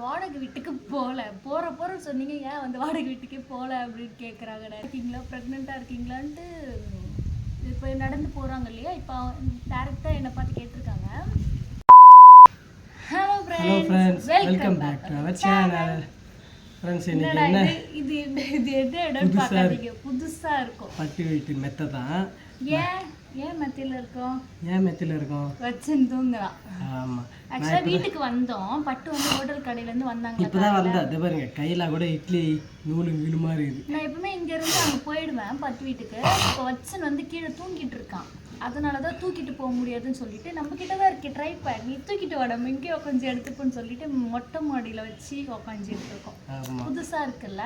வாடகை வீட்டுக்கு போகல போகிற போகிற சொன்னீங்க ஏன் வந்து வாடகை வீட்டுக்கே போகல அப்படின்னு கேட்குறாங்க இருக்கீங்களா? ப்ரெக்னெண்ட்டாக இருக்கீங்களான்ட்டு இப்போ நடந்து போகிறாங்க இல்லையா? இப்போ டேரெக்டாக என்னை பார்த்து கேட்டிருக்காங்க. Hello friends welcome back to our channel friends இன்னைக்கு என்ன? இது? இது எது இடம்னு பார்க்காதீங்க. புதுசாக இருக்கும். பட்டு வீட்டு மெத்தை தான். ஏன்? ஏன் மத்தியில் இருக்கோம்? ஏன் மெத்தில் இருக்கோம்? வச்சுன்னு தூங்குறான். ஆமாம் ஆக்சுவலாக வீட்டுக்கு வந்தோம். பட்டு வந்து ஹோட்டல் வந்தாங்க தான் வந்தேன் அது பாருங்க கையில் கூட இட்லி நூலு வீடு மாதிரி இருக்குது. நான் எப்பவுமே இங்க இருந்து அங்க போயிடுவேன் பத்து வீட்டுக்கு. இப்போ வச்சன் வந்து கீழே தூங்கிட்டு இருக்கான். அதனால தான் தூக்கிட்டு போக முடியாதுன்னு சொல்லிட்டு நம்ம கிட்ட தான் இருக்கே. ட்ரை பண்ணி. நீ தூக்கிட்டு வாடா. இங்கே உட்காந்து எடுத்துப்போன்னு சொல்லிட்டு மொட்டை மாடியில வச்சு உட்காந்துட்டு இருக்கோம் ஆமாம் புதுசா இருக்குல்ல?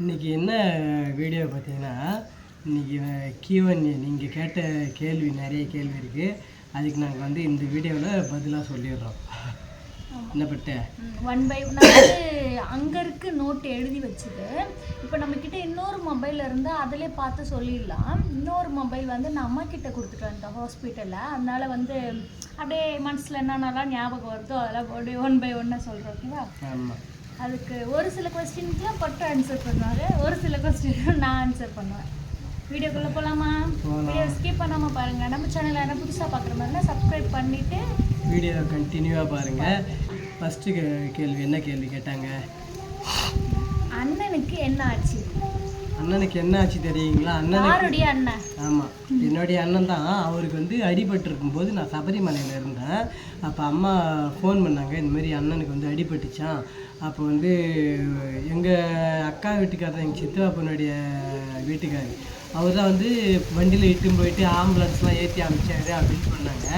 இன்னைக்கு என்ன வீடியோ பார்த்தீங்கன்னா இன்னைக்கு கியூஎன் நீங்கள் கேட்ட கேள்வி நிறைய கேள்வி இருக்குது அதுக்கு நாங்கள் வந்து இந்த வீடியோவில் பதிலாக சொல்லிடுறோம். என்ன பட்ட? ஒன் பை வந்து அங்க இருக்கு நோட் எழுதி வச்சுது இப்போ நம்ம கிட்ட இன்னொரு மொபைல் இருந்தா அதிலே பார்த்து சொல்லிடலாம். இன்னொரு மொபைல் வந்து நான் அம்மா கிட்ட கொடுத்துட்டு வந்துட்டேன் ஹாஸ்பிட்டல்ல அதனால வந்து அப்படியே மனசுல என்னென்னலாம் ஞாபகம் வருதோ அதெல்லாம் அப்படியே ஒன் பை ஒன்னா சொல்றோம் ஓகேவா அதுக்கு ஒரு சில கொஸ்டினுக்குலாம் பட்டு ஆன்சர் பண்ணுவாரு. ஒரு சில கொஸ்டின் நான் ஆன்சர் பண்ணுவேன். வீடியோக்குள்ள போலாமா. பண்ணாம பாருங்க. நம்ம சேனல் யாரும் புதுசா பார்க்குற மாதிரினா சப்ஸ்கிரைப் பண்ணிட்டு வீடியோ கண்டினியூவாக பாருங்கள் ஃபஸ்ட்டு கேள்வி என்ன கேள்வி கேட்டாங்க? அண்ணனுக்கு என்ன ஆச்சு? அண்ணனுக்கு என்ன ஆச்சு தெரியுங்களா? அண்ணனுக்கு அண்ணன்? ஆமாம் என்னுடைய அண்ணன் தான். அவருக்கு வந்து அடிபட்டிருக்கும் போது நான் சபரிமலையில் இருந்தேன். அப்போ அம்மா ஃபோன் பண்ணாங்க இந்த மாதிரி அண்ணனுக்கு வந்து அடிபட்டுச்சான் அப்போ வந்து எங்கள் அக்கா வீட்டுக்காரர் எங்கள் சித்தப்பா பொண்ணுடைய வீட்டுக்காரர் அவர் தான் வந்து வண்டியில் இட்டுன்னு போயிட்டு ஆம்புலன்ஸ்லாம் ஏற்றி அனுப்பிச்சாரு அப்படின்னு சொன்னாங்க.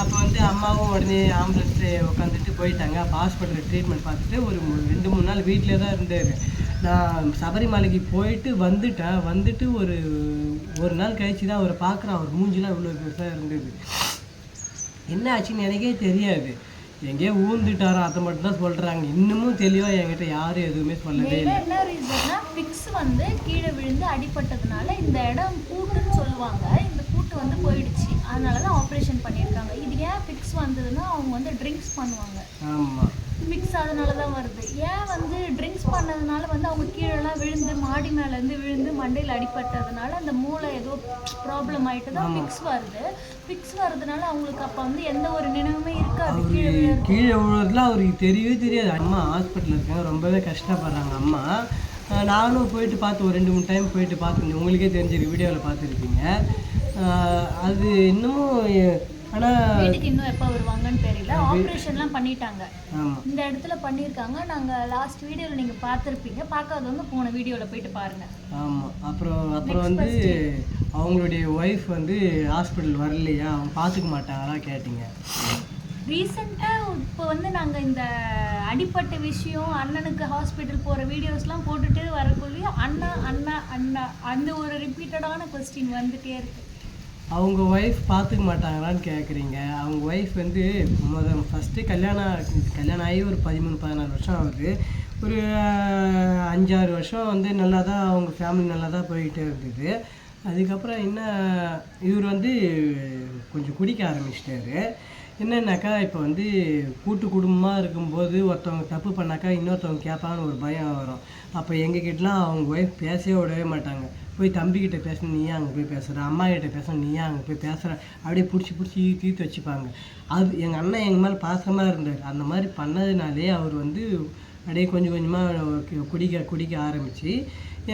அப்போ வந்து அம்மாவும் உடனே ஆம்புலன்ஸில் உட்காந்துட்டு போயிட்டாங்க. அப்போ ஹாஸ்பிட்டலில் ட்ரீட்மெண்ட் பார்த்துட்டு ஒரு ரெண்டு மூணு நாள் வீட்டிலே தான் இருந்தார். நான் சபரிமலைக்கு போயிட்டு வந்துட்டேன். வந்துட்டு ஒரு ஒரு நாள் கழிச்சு தான் அவரை பார்க்குறேன். அவர் மூஞ்சிலாம் இவ்வளோ பெருசாக இருந்தது. என்ன ஆச்சுன்னு எனக்கே தெரியாது. எங்கேயோ ஊந்துட்டாரோ அதை மட்டும் தான் சொல்கிறாங்க இன்னமும் தெளிவாக என்கிட்ட யாரும் எதுவுமே சொல்லவே இல்லை. என்ன ரீசன்னா ஃபிக்ஸ் வந்து கீழே விழுந்து அடிபட்டதுனால இந்த இடம் பூட்டுன்னு சொல்லுவாங்க. இந்த பூட்டு வந்து போயிடுச்சு. அதனால தான் ஆப்ரேஷன் பண்ணியிருக்காங்க. இது ஏன் ஃபிக்ஸ் வந்ததுன்னா அவங்க வந்து ட்ரிங்க்ஸ் பண்ணுவாங்க. ஆமாம் ஃபிக்ஸ் அதனால தான் வருது. ஏன் வந்து ட்ரிங்க்ஸ் பண்ணதுனால வந்து அவங்க கீழெல்லாம் விழுந்து மாடி மேலேருந்து விழுந்து மண்டையில் அடிபட்டதுனால அந்த மூளை ஏதோ ப்ராப்ளம் ஆயிட்டு தான் ஃபிக்ஸ் வருது. ஃபிக்ஸ் வர்றதுனால அவங்களுக்கு அப்போ வந்து எந்த ஒரு நினைவுமே இருக்காது. கீழே கீழே அவருக்கு தெரியவே தெரியாது. அம்மா ஹாஸ்பிட்டலில் இருக்காங்க. ரொம்பவே கஷ்டப்படுறாங்க அம்மா. நானும் போயிட்டு பார்த்து ஒரு ரெண்டு மூணு டைம் போயிட்டு பார்த்துருந்தேன் உங்களுக்கே தெரிஞ்சிருக்கு வீடியோவில் பார்த்துருப்பீங்க. அது இன்னமும் ஆனால் வீட்டுக்கு இன்னும் எப்போ வருவாங்கன்னு தெரியல. ஆப்ரேஷன்லாம் பண்ணிட்டாங்க. இந்த இடத்துல பண்ணியிருக்காங்க. நாங்கள் லாஸ்ட் வீடியோவில் நீங்கள் பார்த்துருப்பீங்க. பார்க்காதவங்க போன வீடியோவில் போயிட்டு பாருங்கள் ஆமாம் அப்புறம் அப்புறம் வந்து அவங்களுடைய ஒய்ஃப் வந்து ஹாஸ்பிட்டல் வரலையா? அவங்க பார்த்துக்க மாட்டாங்களா? கேட்டிங்க. ரீசெண்டாக இப்போ வந்து நாங்கள் இந்த அடிப்பட்ட விஷயம் அண்ணனுக்கு ஹாஸ்பிட்டல் போகிற வீடியோஸ்லாம் போட்டுட்டு வரக்குள்ளேயும் அண்ணா அண்ணா அண்ணா அந்த ஒரு ரிப்பீட்டடான கொஸ்டின் வந்துட்டே இருக்கு. அவங்க ஒய்ஃப் பார்த்துக்க மாட்டாங்களான்னு கேட்குறீங்க அவங்க ஒய்ஃப் வந்து முத ஃபஸ்ட்டு கல்யாணம் கல்யாணம் ஆகி ஒரு பதிமூணு பதினாலு வருஷம் ஆகுது. ஒரு அஞ்சாறு வருஷம் வந்து நல்லா தான் அவங்க ஃபேமிலி நல்லா தான் போய்கிட்டே இருந்தது. அதுக்கப்புறம் என்ன இவர் வந்து கொஞ்சம் குடிக்க ஆரம்பிச்சிட்டாரு. என்னன்னாக்கா இப்போ வந்து கூட்டு குடும்பமாக இருக்கும்போது ஒருத்தவங்க தப்பு பண்ணாக்கா இன்னொருத்தவங்க கேட்பாங்கன்னு ஒரு பயம் வரும். அப்போ எங்ககிட்டலாம் அவங்க ஒய்ஃப் பேசவே விடவே மாட்டாங்க. போய் தம்பிக்கிட்ட பேசணும் நீயே அங்கே போய் பேசுகிற அம்மா கிட்ட பேசணும் நீயே அங்கே போய் பேசுகிற அப்படியே பிடிச்சி பிடிச்சி தீர்த்து வச்சுப்பாங்க. அது எங்கள் அண்ணன் எங்கள் மேலே பாசமாக இருந்தார். அந்த மாதிரி பண்ணதுனாலே அவர் வந்து அப்படியே கொஞ்சம் கொஞ்சமாக குடிக்க குடிக்க ஆரம்பித்து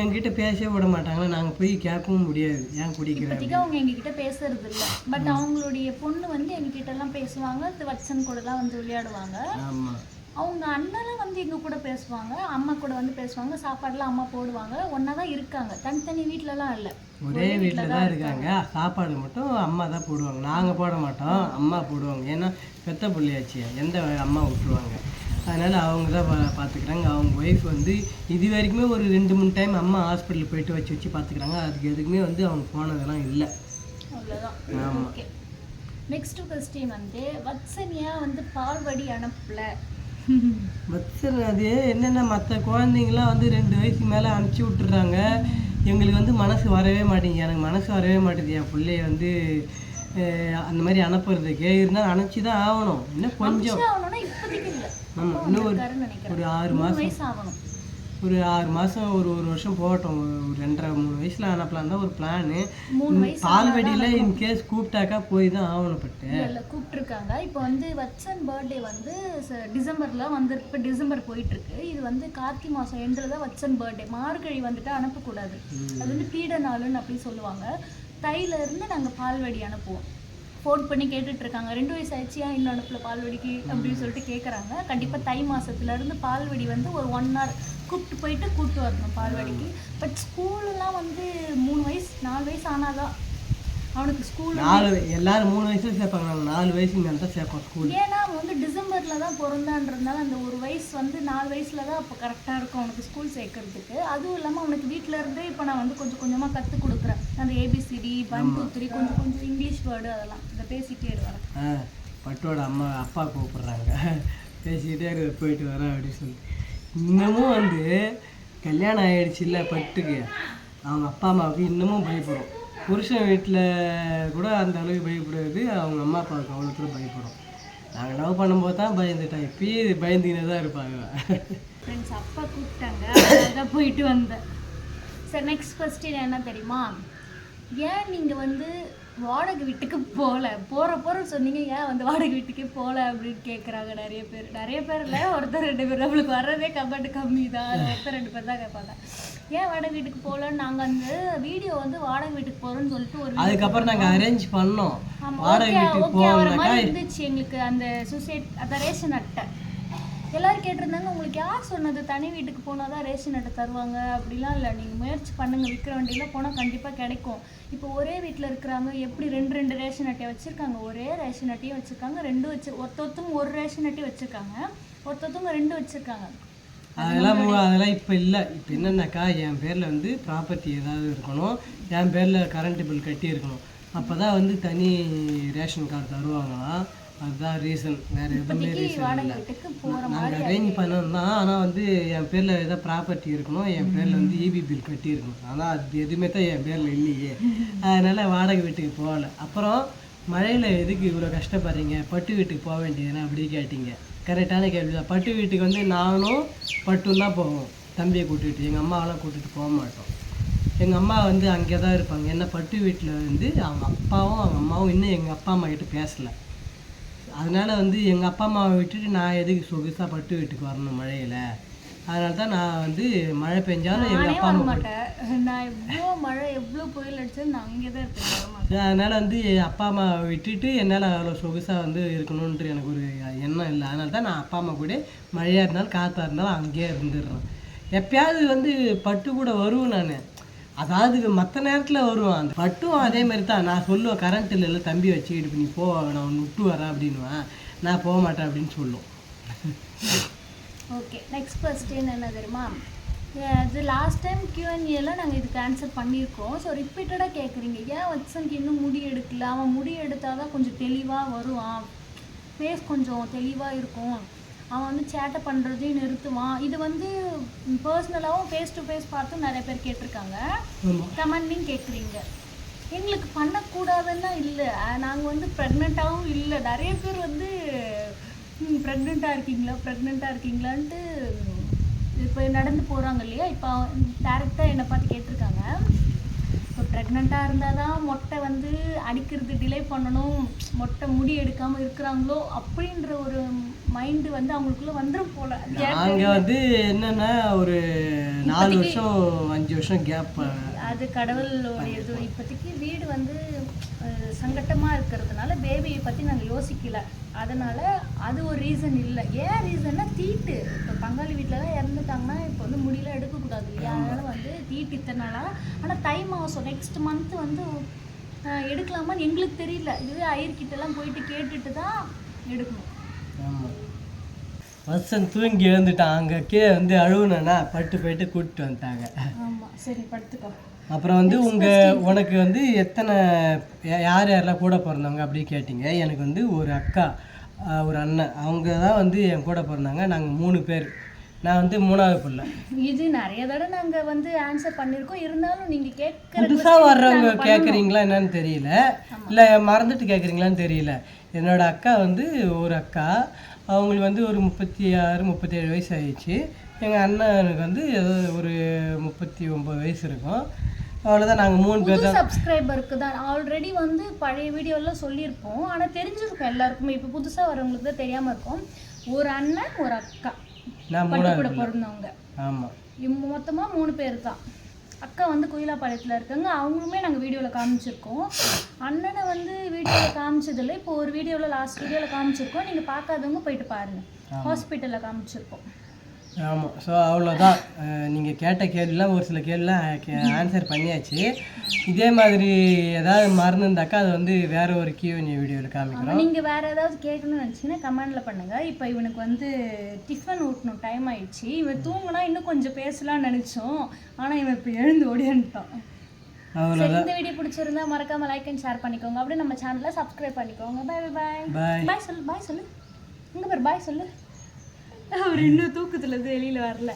என்கிட்ட பேசவே விட மாட்டாங்கன்னா நாங்கள் போய் கேட்கவும் முடியாது. ஏன் குடிக்கிற இப்போதைக்கு அவங்க எங்ககிட்ட பேசுறது இல்லை. பட் அவங்களுடைய பொண்ணு வந்து எங்ககிட்ட எல்லாம் பேசுவாங்க. இது வச்சன் கூடலாம் வந்து விளையாடுவாங்க. ஆமாம் அவங்க அண்ணனும் வந்து எங்க கூட பேசுவாங்க அம்மா கூட வந்து பேசுவாங்க சாப்பாடுலாம் அம்மா போடுவாங்க ஒன்றா தான் இருக்காங்க. தனித்தனி வீட்டிலலாம் இல்லை. ஒரே வீட்டில் தான் இருக்காங்க. சாப்பாடு மட்டும் அம்மா தான் போடுவாங்க. நாங்கள் போட மாட்டோம். அம்மா போடுவாங்க. ஏன்னா பெத்த பிள்ளையாச்சு. எந்த அம்மா விட்டுருவாங்க? அதனால் அவங்க தான் பார்த்துக்குறாங்க அவங்க ஒய்ஃப் வந்து இது வரைக்குமே ஒரு ரெண்டு மூணு டைம் அம்மா ஹாஸ்பிட்டல் போயிட்டு வச்சு வச்சு பார்த்துக்குறாங்க அதுக்கு எதுக்குமே வந்து அவங்க போனதெல்லாம் இல்லை. ஆமாம் நெக்ஸ்ட் கொஸ்டின் வந்து வத்சன் ஏன் வந்து பால்வடி அனுப்பல. அது என்னென்ன மற்ற குழந்தைங்களாம் வந்து ரெண்டு வயசுக்கு மேலே அனுப்பிச்சி விட்டுறாங்க எங்களுக்கு வந்து மனசு வரவே மாட்டேங்குது. எனக்கு மனசு வரவே மாட்டேங்குது. என் பிள்ளைய வந்து அந்த மாதிரி அனுப்புறதுக்கு. இருந்தாலும் அனுப்பிச்சி தான் ஆகணும். இன்னும் கொஞ்சம். அனுப்பிச்சு ஆகணும்னா இப்போதைக்கு இல்லை. ஆமா, அப்பா இன்னும் ஒரு- ஒரு ஆறு ஆகணும். ஒரு ஆறு மாதம் ஒரு ஒரு வருஷம் போகட்டும். ஒரு ரெண்டரை மூணு வயசில் ஆனப்பலாம் தான் ஒரு பிளானு பால்வடியில் இன்கேஸ் கூப்பிட்டாக்கா போய் தான் ஆகணுப்பட்டு இல்ல கூப்பிட்டுருக்காங்க. இப்போ வந்து வச்சன் பர்த்டே வந்து டிசம்பர்ல வந்து இப்போ டிசம்பர் போயிட்டு இருக்கு இது வந்து கார்த்திகை மாசம் எண்டில் தான் வச்சன் பர்த்டே மார்கழி வந்துட்டு அனுப்பக்கூடாது. அது வந்து பீட நாளுன்னு அப்படி சொல்லுவாங்க. தையில இருந்து நாங்க பால்வடி அனுப்புவோம். ஃபோன் பண்ணி கேட்டுட்டு இருக்காங்க ரெண்டு வயசு ஆயிடுச்சியா இன்னும் அனுப்பல பால்வடிக்கு அப்படின்னு சொல்லிட்டு கேட்குறாங்க கண்டிப்பா தை மாசத்துல இருந்து பால்வடி வந்து ஒரு ஒன் ஹவர் கூப்பிட்டு போயிட்டு கூப்பிட்டு வரணும் பால்வடிக்கு பட் ஸ்கூலெல்லாம் வந்து மூணு வயசு நாலு வயசு ஆனாதான் அவனுக்கு ஸ்கூல் நாலு எல்லாரும் மூணு வயசுல சேர்ப்பாங்க. நாலு வயசுக்கு மேலே தான் சேர்ப்போம் ஸ்கூல் ஏன்னா அவன் வந்து டிசம்பர்ல தான் பிறந்தான்றதுனால அந்த ஒரு வயசு வந்து நாலு வயசுல தான் அப்போ கரெக்டாக இருக்கும் அவனுக்கு ஸ்கூல் சேர்க்கறதுக்கு. அதுவும் இல்லாமல் அவனுக்கு வீட்ல இருந்தே இப்போ நான் வந்து கொஞ்சம் கொஞ்சமாக கற்றுக் கொடுக்குறேன். அந்த ஏபிசிடி ஒன் டூ த்ரீ கொஞ்சம் கொஞ்சம் இங்கிலீஷ் வேர்டு அதெல்லாம். இதை பேசிட்டே வரேன் பட்டோட அம்மா அப்பா கூப்பிடுறாங்க. பேசிக்கிட்டே இரு, போயிட்டு வரேன் அப்படின்னு சொல்லி. இன்னமும் வந்து கல்யாணம் ஆயிடுச்சு இல்லை பட்டுக்கு. அவங்க அப்பா அம்மாவுக்கு இன்னமும் பயப்படும். புருஷன் வீட்டில் கூட அந்த அளவுக்கு பயப்படுறது அவங்க அம்மா அப்பாவுக்கு அவ்வளோத்துல பயப்படும். நாங்கள் லவ் பண்ணும்போது தான் பயந்துட்டேன் இப்பயே பயந்துக்கினே தான் இருப்பாங்க. ஃப்ரெண்ட்ஸ் அப்பா கூப்பிட்டாங்க. அதான் போயிட்டு வந்தேன். சார் நெக்ஸ்ட் கொஸ்டின் என்ன தெரியுமா? ஏன் நீங்கள் வந்து வாடகை வீட்டுக்கு போகல போகிற போகிற சொன்னீங்க ஏன் வந்து வாடகை வீட்டுக்கே போகல அப்படின்னு கேட்குறாங்க நிறைய பேர். நிறைய பேர் இல்லை ஒருத்தர் ரெண்டு பேர். நம்மளுக்கு வர்றதே கமெண்ட் கம்மி தான். ஒருத்தர் ரெண்டு பேர் தான் கேட்பாங்க. ஏன் வாடகை வீட்டுக்கு போகலன்னு நாங்கள் வந்து வீடியோ வந்து வாடகை வீட்டுக்கு போகிறோன்னு சொல்லிட்டு ஒரு அதுக்கப்புறம் நாங்கள் அரேஞ்ச் பண்ணோம். வாடகை okay, வீட்டுக்கு மாதிரி இருந்துச்சு எங்களுக்கு அந்த சுசைட் அந்த ரேஷன் அட்டை. எல்லாரும் கேட்டிருந்தாங்க உங்களுக்கு யார் சொன்னது? தனி வீட்டுக்கு போனால் தான் ரேஷன் அட்டை தருவாங்க? அப்படிலாம் இல்லை. நீங்கள் முயற்சி பண்ணுங்க விற்கிற வண்டியில் போனால் கண்டிப்பாக கிடைக்கும். இப்போ ஒரே வீட்டில் இருக்கிறாங்க எப்படி ரெண்டு ரெண்டு ரேஷன் அட்டையை வச்சுருக்காங்க? ஒரே ரேஷன் அட்டையும் வச்சுருக்காங்க ரெண்டு வச்சு ஒருத்தொருத்தவங்க ஒரு ரேஷன் அட்டையும் வச்சுருக்காங்க. ஒருத்தொருத்தவங்க ரெண்டு வச்சுருக்காங்க. அதெல்லாம் அதெல்லாம் இப்போ இல்லை. இப்போ என்னன்னாக்கா என் பேரில் வந்து ப்ராப்பர்ட்டி ஏதாவது இருக்கணும் என் பேரில் கரண்ட் பில் கட்டி இருக்கணும் அப்போ தான் வந்து தனி ரேஷன் கார்டு தருவாங்களாம். அதுதான் ரீசன் வேறு எதுவுமே ரீசன் இல்லை. நாங்கள் அரேஞ்ச் பண்ணோம் தான் ஆனால் வந்து என் பேரில் ஏதாவது ப்ராப்பர்ட்டி இருக்கணும். என் பேரில் வந்து இபி பில் கட்டி இருக்கணும் ஆனால் அது எதுவுமே தான் என் பேரில் இல்லையே. அதனால் வாடகை வீட்டுக்கு போகல. அப்புறம் மழையில் எதுக்கு இவ்வளோ கஷ்டப்படுறீங்க? பட்டு வீட்டுக்கு போக வேண்டியதுன்னு அப்படி கேட்டீங்க. கரெக்டான கேள்வி தான். பட்டு வீட்டுக்கு வந்து நானும் பட்டும் தான் போவோம். தம்பியை கூட்டிகிட்டு எங்கள் அம்மாவெல்லாம் கூட்டிகிட்டு போக மாட்டோம். எங்கள் அம்மா வந்து அங்கே தான் இருப்பாங்க. என்ன பட்டு வீட்டில் வந்து அவங்க அப்பாவும் அவங்க அம்மாவும் இன்னும் எங்கள் அப்பா அம்மா கிட்ட பேசலை. அதனால வந்து எங்கள் அப்பா அம்மாவை விட்டுட்டு நான் எதுக்கு சொகுசாக பட்டு வீட்டுக்கு வரணும் மழையில்? அதனால தான் நான் வந்து மழை பெஞ்சாலும் எங்கள் அப்பா அம்மா மாட்டேன் நான் எவ்வளோ மழை எவ்வளோ புயல் அடிச்சாலும் நான் அங்கே தான் மாட்டேன். அதனால் வந்து என் அப்பா அம்மாவை விட்டுட்டு என்னால் அவ்வளோ சொகுசாக வந்து இருக்கணுன்ட்டு எனக்கு ஒரு எண்ணம் இல்லை. அதனால தான் நான் அப்பா அம்மா கூட மழையாக இருந்தாலும் காற்றா இருந்தாலும் அங்கேயே இருந்துடுறேன். எப்பயாவது வந்து பட்டு கூட வருவேன் நான். அதாவது மற்ற நேரத்தில் வருவான். அந்த பட்டும் அதே மாதிரி தான் நான் சொல்லுவேன் கரண்ட் இல்லை தம்பி வச்சுக்கிட்டு நீ போ நான் உன்னை விட்டு வரேன் அப்படின்னுவேன். நான் போக மாட்டேன் அப்படின்னு சொல்லும். ஓகே நெக்ஸ்ட் கொஸ்டின் என்ன தெரியுமா? இது லாஸ்ட் டைம் கியூஎன்ஏல நாங்கள் இதுக்கு ஆன்சர் பண்ணியிருக்கோம். ஸோ ரிப்பீட்டடாக கேட்குறீங்க ஏன் வட்சனுக்கு இன்னும் முடி எடுக்கல? அவன் முடி எடுத்தால் தான் கொஞ்சம் தெளிவாக வருவான். ஃபேஸ் கொஞ்சம் தெளிவாக இருக்கும். அவன் வந்து சேட்டை பண்ணுறதையும் நிறுத்துவான். இது வந்து பர்சனலாகவும் ஃபேஸ் டு ஃபேஸ் பார்த்தும் நிறைய பேர் கேட்டிருக்காங்க. கமெண்ட்லையும் கேட்குறீங்க எங்களுக்கு பண்ணக்கூடாதுன்னா இல்லை. நாங்கள் வந்து ப்ரெக்னெண்ட்டாகவும் இல்லை. நிறைய பேர் வந்து ப்ரெக்னெண்ட்டாக இருக்கீங்களா? ப்ரெக்னெண்ட்டாக இருக்கீங்களான்ட்டு இப்போ நடந்து போகிறாங்க இல்லையா? இப்போ டேரெக்டாக என்னை பார்த்து கேட்டிருக்காங்க. ப்ரெக்னெண்ட்டாக இருந்தால் தான் மொட்டை வந்து அடிக்கிறது டிலே பண்ணணும் மொட்டை முடி எடுக்காமல் இருக்கிறாங்களோ அப்படின்ற ஒரு மைண்டு வந்து அவங்களுக்குள்ள வந்துடும் போல. நாங்கள் வந்து என்னென்னா ஒரு நாலு வருஷம் அஞ்சு வருஷம் கேப் அது கடவுளுடைய இது. இப்போதைக்கு வீடு வந்து அஹ், சங்கட்டமா இருக்கிறதுனால பேபியை பற்றி நாங்கள் யோசிக்கல. அதனால அது ஒரு ரீசன் இல்லை. ஏன் ரீசன்னா தீட்டு. இப்போ பங்காளி வீட்டிலலாம் இறந்துட்டாங்கன்னா இப்போ வந்து முடியல எடுக்கக்கூடாது இல்லையா? அதனால வந்து தீட்டு இத்தனை நாளா. ஆனால் தை மாதம் நெக்ஸ்ட் மந்த் வந்து எடுக்கலாமான்னு எங்களுக்கு தெரியல. இதுவே ஐயர்கிட்டலாம் போயிட்டு கேட்டுட்டு தான் எடுக்கணும். வசன் தூங்கி எழுந்துட்டான். அங்கே கீழே வந்து அழுவுனா பட்டு போயிட்டு கூப்பிட்டு வந்துட்டாங்க. ஆமாம் சரி படுத்துக்கோ. அப்புறம் வந்து உங்கள் உனக்கு வந்து எத்தனை யார் யாரெல்லாம் கூட பிறந்தவங்க அப்படி கேட்டிங்க. எனக்கு வந்து ஒரு அக்கா ஒரு அண்ணன். அவங்க தான் வந்து என் கூட பிறந்தாங்க. நாங்கள் மூணு பேர். நான் வந்து மூணாவது பிள்ளை. இது நிறைய தடவை நாங்கள் வந்து ஆன்சர் பண்ணியிருக்கோம் இருந்தாலும் நீங்கள் கேட்குற புதுசாக வர்றவங்க கேட்குறீங்களா என்னன்னு தெரியல. இல்லை மறந்துட்டு கேட்குறீங்களான்னு தெரியல. என்னோட அக்கா வந்து ஒரு அக்கா. அவங்களுக்கு வந்து ஒரு முப்பத்தி ஆறு முப்பத்தேழு வயசு ஆயிடுச்சு. எங்கள் அண்ணனுக்கு வந்து ஏதோ ஒரு முப்பத்தி ஒம்பது வயசு இருக்கும். அவ்வளோதான் நாங்கள் மூணு பேர் புது சப்ஸ்கிரைபருக்கு தான் ஆல்ரெடி வந்து பழைய வீடியோலாம் சொல்லியிருப்போம். ஆனால் தெரிஞ்சிருக்கும் எல்லாருக்குமே. இப்போ புதுசாக வரவங்களுக்கு தான் தெரியாமல் இருக்கும். ஒரு அண்ணன் ஒரு அக்கா. நான் பட்டு கூட மூணாவது பிறந்தவங்க. ஆமாம் இவங்க மொத்தமாக மூணு பேர் தான். அக்கா வந்து குயிலாப்பாளையத்தில் இருக்காங்க. அவங்களுமே நாங்கள் வீடியோவில் காமிச்சிருக்கோம். அண்ணனை வந்து வீடியோவில் காமிச்சதில்ல. இப்போ ஒரு வீடியோவில் லாஸ்ட் வீடியோவில் காமிச்சிருக்கோம். நீங்கள் பார்க்காதவங்க போயிட்டு பாருங்கள் ஹாஸ்பிட்டலில் காமிச்சிருக்கோம். ஆமாம் ஸோ அவ்வளோதான் நீங்கள் கேட்ட கேள்விலாம் ஒரு சில கேள்விலாம் ஆன்சர் பண்ணியாச்சு. இதே மாதிரி ஏதாவது மறந்துருந்தாக்கா அது வந்து வேற ஒரு கியூஎன்ஏ வீடியோவில் காமிக்கிறோம். நீங்கள் வேறு ஏதாவது கேட்கணும்னு நினச்சிங்கன்னா கமெண்டில் பண்ணுங்கள் இப்போ இவனுக்கு வந்து டிஃபன் ஊட்டணும். டைம் ஆயிடுச்சு. இவன் தூங்கினா இன்னும் கொஞ்சம் பேசலாம்னு நினச்சோம். ஆனால் இவன் இப்போ எழுந்து ஓடியான்ட்டான் அவ்வளோ சரி இந்த வீடியோ பிடிச்சிருந்தா மறக்காம லைக் அண்ட் ஷேர் பண்ணிக்கோங்க. அப்படியே நம்ம சேனலை சப்ஸ்கிரைப் பண்ணிக்கோங்க. பை பை பாய் பாய் சொல்லு பாய் சொல்லு. இங்க பாரு பாய் சொல்லு. அவர் இன்னும் தூக்கத்துல இருந்து வெளியில வரல.